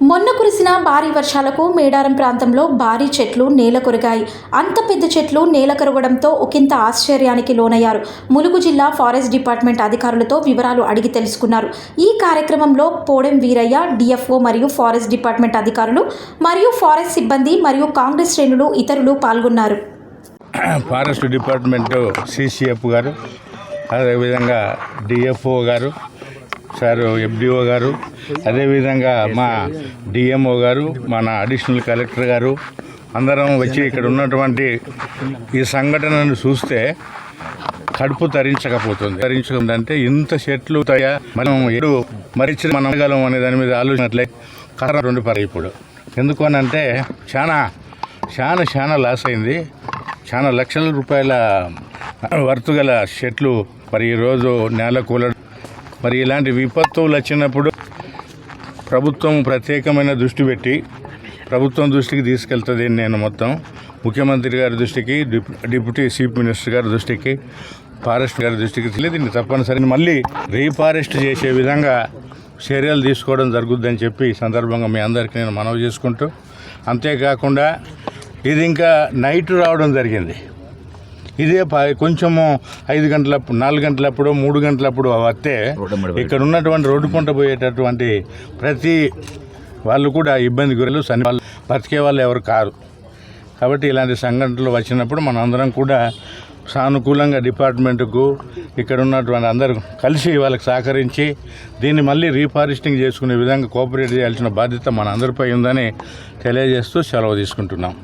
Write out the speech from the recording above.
మొన్న కురిసిన భారీ వర్షాలకు మేడారం ప్రాంతంలో భారీ చెట్లు నేల కొరిగాయి. అంత పెద్ద చెట్లు నేల కొరగడంతో ఒకంత ఆశ్చర్యానికి లోనయ్యారు. ములుగు జిల్లా ఫారెస్ట్ డిపార్ట్మెంట్ అధికారులతో వివరాలు అడిగి తెలుసుకున్నారు. ఈ కార్యక్రమంలో పోడెం వీరయ్య డిఎఫ్ఓ మరియు ఫారెస్ట్ డిపార్ట్మెంట్ అధికారులు మరియు ఫారెస్ట్ సిబ్బంది మరియు కాంగ్రెస్ శ్రేణులు ఇతరులు పాల్గొన్నారు. ఫారెస్ట్ డిపార్ట్మెంట్ సిసిఎఫ్ గారు అదేవిధంగా డిఎఫ్ఓ గారు సార్ ఎఫ్డిఓ గారు అదేవిధంగా మా డిఎంఓ గారు మన అడిషనల్ కలెక్టర్ గారు అందరం వచ్చి ఇక్కడ ఉన్నటువంటి ఈ సంఘటనను చూస్తే కడుపు తరించకపోతుంది. తరించుకుందంటే ఇంత చెట్లు తయా మనం ఎడు మరిచి మనం అనగలం అనే దాని మీద ఆలోచనట్లే కర్ర రెండు పరి ఇప్పుడు. ఎందుకు అంటే చాలా చాలా చాలా లాస్ అయింది. చాలా లక్షల రూపాయల వర్తు గల చెట్లు మరి ఈరోజు నేల కూల మరి ఇలాంటి విపత్తులు వచ్చినప్పుడు ప్రభుత్వం ప్రత్యేకమైన దృష్టి పెట్టి ప్రభుత్వం దృష్టికి తీసుకెళ్తుంది నేను మొత్తం ముఖ్యమంత్రి గారి దృష్టికి డిప్ డిప్యూటీ చీఫ్ మినిస్టర్ గారి దృష్టికి ఫారెస్ట్ గారి దృష్టికి తెలియదు దీన్ని తప్పనిసరి మళ్ళీ రీఫారెస్ట్ చేసే విధంగా చర్యలు తీసుకోవడం జరుగుద్దని చెప్పి ఈ సందర్భంగా మీ అందరికీ నేను మనవి చేసుకుంటూ అంతేకాకుండా ఇది ఇంకా నైట్ రావడం జరిగింది. ఇదే కొంచెము ఐదు గంటల నాలుగు గంటలప్పుడు మూడు గంటలప్పుడు వస్తే ఇక్కడ ఉన్నటువంటి రోడ్డు పంట పోయేటటువంటి ప్రతి వాళ్ళు కూడా ఇబ్బంది గురలు సన్ని వాళ్ళు బతికే వాళ్ళు ఎవరు కారు. కాబట్టి ఇలాంటి సంఘటనలు వచ్చినప్పుడు మనం అందరం కూడా సానుకూలంగా డిపార్ట్మెంట్కు ఇక్కడ ఉన్నటువంటి అందరూ కలిసి వాళ్ళకి సహకరించి దీన్ని మళ్ళీ రీఫారెస్టింగ్ చేసుకునే విధంగా కోఆపరేట్ చేయాల్సిన బాధ్యత మన అందరిపై ఉందని తెలియజేస్తూ సెలవు తీసుకుంటున్నాం.